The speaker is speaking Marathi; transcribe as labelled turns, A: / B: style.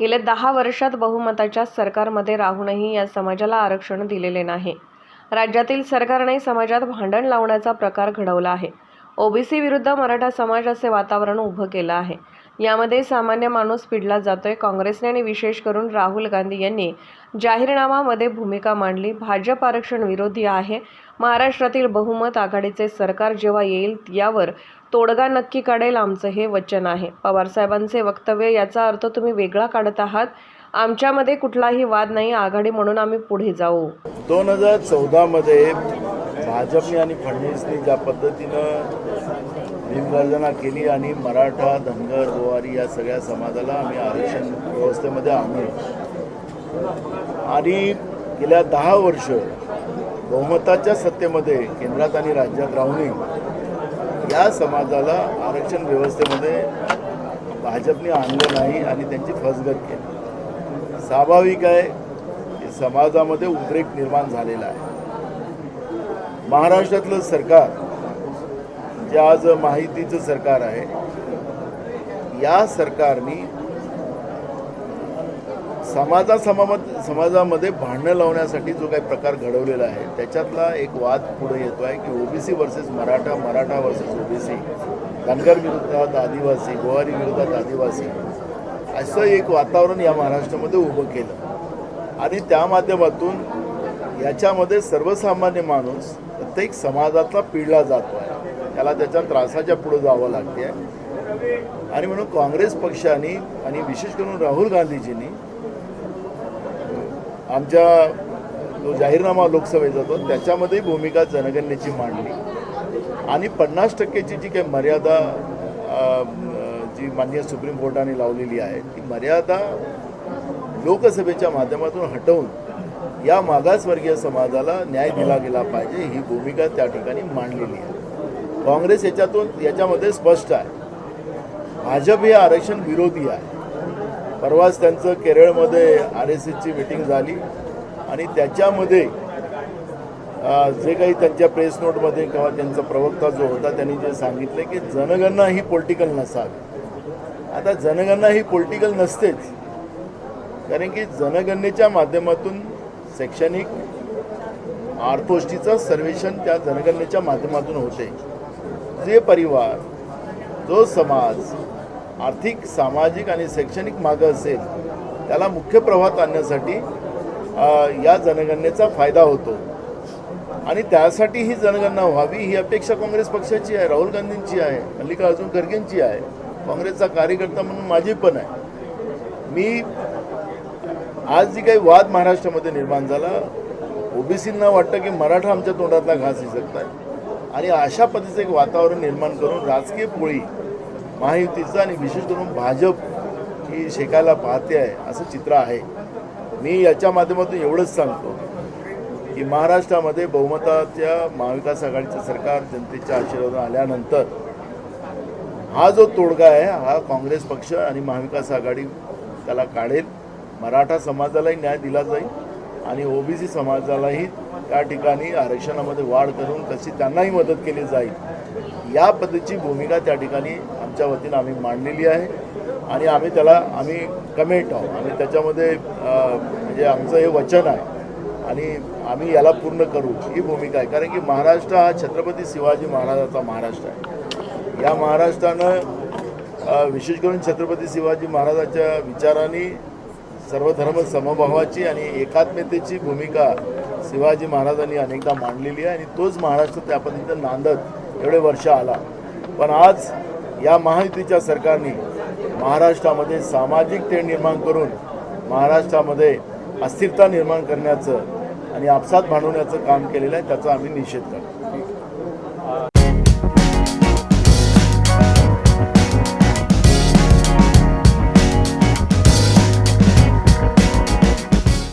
A: गेल्या दहा वर्षात बहुमताच्या सरकारमध्ये राहूनही या समाजाला आरक्षण दिलेले नाही. राज्यातील सरकारने समाजात भांडण लावण्याचा प्रकार घडवला आहे. ओबीसी विरुद्ध मराठा समाज असे वातावरण उभं केलं आहे. यामध्ये सामान्य माणूस पिडला जातोय. काँग्रेसने आणि विशेष करून राहुल गांधी यांनी जाहीरनामामध्ये भूमिका मांडली. भाजप आरक्षण विरोधी आहे. महाराष्ट्रातील बहुमत आघाडीचे सरकार जेव्हा येईल यावर तोडगा नक्की काढेल आमचं हे वचन आहे. पवारसाहेबांचे वक्तव्य याचा अर्थ तुम्ही वेगळा काढत आहात. आमच्यामध्ये कुठलाही वाद नाही आघाडी म्हणून आम्ही पुढे जाऊ.
B: दोन हजार चौदामध्ये भाजपने आणि फडणवीसने ज्या पद्धतीनं भीमगर्जना केली आणि मराठा धनगर गोवारी या सगळ्या समाजाला आम्ही आरक्षण व्यवस्थेमध्ये आणले. आणि गेल्या दहा वर्ष बहुमताच्या सत्तेमध्ये केंद्रात आणि राज्यात राहूनही या समाजाला आरक्षण व्यवस्थेमध्ये भाजपने आणलं नाही आणि त्यांची फसगत केली. स्वाभाविक आहे की समाजामध्ये उद्रेक निर्माण झालेला आहे. महाराष्ट्रातलं सरकार जे आज माहितीचं सरकार आहे या सरकारनी समाजा समामत समाजामध्ये भांडणं लावण्यासाठी जो काही प्रकार घडवलेला आहे त्याच्यातला एक वाद पुढे येतो आहे की OBC versus Maratha Maratha versus OBC Dhangar विरोधात आदिवासी गोवारी विरोधात आदिवासी असं एक वातावरण या महाराष्ट्रामध्ये उभं केलं. आणि त्या माध्यमातून याच्यामध्ये सर्वसामान्य माणूस प्रत्येक समाजातला पिळला जातो आहे. त्याला त्याच्या त्रासाच्या पुढं जावं लागते आणि म्हणून काँग्रेस पक्षाने आणि विशेष करून राहुल गांधीजींनी आमच्या जो जाहीरनामा लोकसभेचा तो त्याच्यामध्ये भूमिका जनगणनेची मांडली. आणि पन्नास टक्केची जी काही मर्यादा जी माननीय सुप्रीम कोर्टाने लावलेली आहे ती मर्यादा लोकसभेच्या माध्यमातून हटवून या मागासवर्गीय समाजाला न्याय दिला गेला पाहिजे ही भूमिका त्या ठिकाणी मांडलेली आहे. काँग्रेस याच्यातून याच्यामध्ये स्पष्ट आहे. भाजप हे आरक्षण विरोधी आहे. परवाच त्यांचं केरळमध्ये आर एस एसची मिटिंग झाली आणि त्याच्यामध्ये जे काही त्यांच्या प्रेस नोटमध्ये किंवा त्यांचा प्रवक्ता जो होता त्यांनी जे सांगितलं की जनगणना ही पॉलिटिकल नसावी. आता जनगणना ही पॉलिटिकल नसतेच कारण की जनगणनेच्या माध्यमातून शैक्षणिक आर्थोष्टीचं सर्वेक्षण त्या जनगणनेच्या माध्यमातून होते. जे परिवार जो समाज आर्थिक सामाजिक आणि शैक्षणिक मागं असेल त्याला मुख्य प्रवाहात आणण्यासाठी या जनगणनेचा फायदा होतो. आणि त्यासाठी ही जनगणना व्हावी ही अपेक्षा काँग्रेस पक्षाची आहे राहुल गांधींची आहे मल्लिकार्जुन खरगेंची आहे. काँग्रेसचा कार्यकर्ता म्हणून माझी पण आहे. मी आज जी काही वाद महाराष्ट्रामध्ये निर्माण झाला ओबीसींना वाटतं की मराठा आमच्या तोंडातला घास हिसकत आहे आणि अशा पद्धतीचं एक वातावरण निर्माण करून राजकीय पोळी महायुतीचं आणि विशेष करून भाजप ही शेकायला पाहते आहे असं चित्र आहे. मी याच्या माध्यमातून एवढंच सांगतो की महाराष्ट्रामध्ये बहुमताच्या महाविकास आघाडीचं सरकार जनतेच्या आशीर्वाद आल्यानंतर हा जो तोडगा आहे हा काँग्रेस पक्ष आणि महाविकास आघाडी त्याला काढेल. मराठा समाजालाही न्याय दिला जाईल आणि ओबीसी समाजालाही त्या ठिकाणी आरक्षणामध्ये वाढ करून कशी त्यांनाही मदत केली जाईल या पद्धतीची भूमिका त्या ठिकाणी आमच्या वतीनं आम्ही मांडलेली आहे आणि आम्ही त्याला आम्ही कमेंट आहोत. आणि त्याच्यामध्ये म्हणजे आमचं हे वचन आहे. आणि आम्ही याला पूर्ण करू ही भूमिका आहे. कारण की महाराष्ट्र हा छत्रपती शिवाजी महाराजाचा महाराष्ट्र आहे. या महाराष्ट्रानं विशेष करून छत्रपती शिवाजी महाराजाच्या विचाराने सर्वधर्म समभावाची आणि एकात्मतेची भूमिका शिवाजी महाराजांनी अनेकदा मांडलेली आहे. आणि तोच महाराष्ट्र त्या पद्धतीनं नांदत एवढे वर्ष आला. पण आज या महायुतीच्या सरकारने महाराष्ट्रामध्ये सामाजिक तेण निर्माण करून महाराष्ट्रामध्ये अस्थिरता निर्माण करण्याचं आणि आपसात भांडवण्याचं काम केलेलं आहे त्याचा आम्ही निषेध करतो.